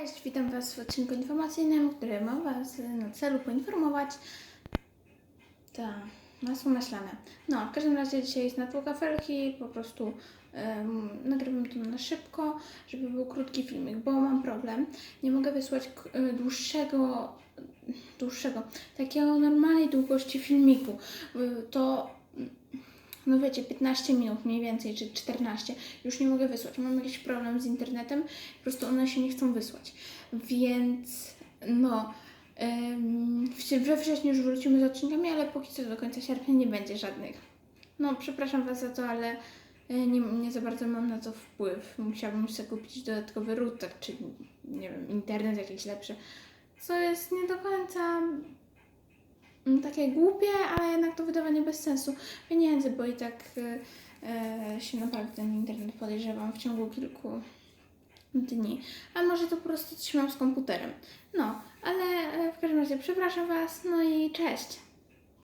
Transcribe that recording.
Cześć, witam Was w odcinku informacyjnym, który ma Was na celu poinformować. Tak, masło maślane. No, w każdym razie dzisiaj jest na pół kafelki, po prostu um, nagrywam to na szybko, żeby był krótki filmik, bo mam problem. Nie mogę wysłać y, dłuższego, dłuższego, takiego normalnej długości filmiku. Y, To no wiecie, 15 minut mniej więcej, czy 14, już nie mogę wysłać. Mam jakiś problem z internetem, po prostu one się nie chcą wysłać. Więc no, ym, we wrześniu już wrócimy z odcinkami, ale póki co do końca sierpnia nie będzie żadnych. No, przepraszam Was za to, ale y, nie, nie za bardzo mam na to wpływ. Musiałabym sobie kupić dodatkowy router, czy nie wiem, internet jakiś lepszy, co jest nie do końca takie głupie, ale jednak to wydawanie bez sensu pieniędzy, bo i tak y, się naprawdę ten internet podejrzewam w ciągu kilku dni. A może to po prostu trzymam z komputerem. No, ale y, w każdym razie przepraszam Was, no i cześć.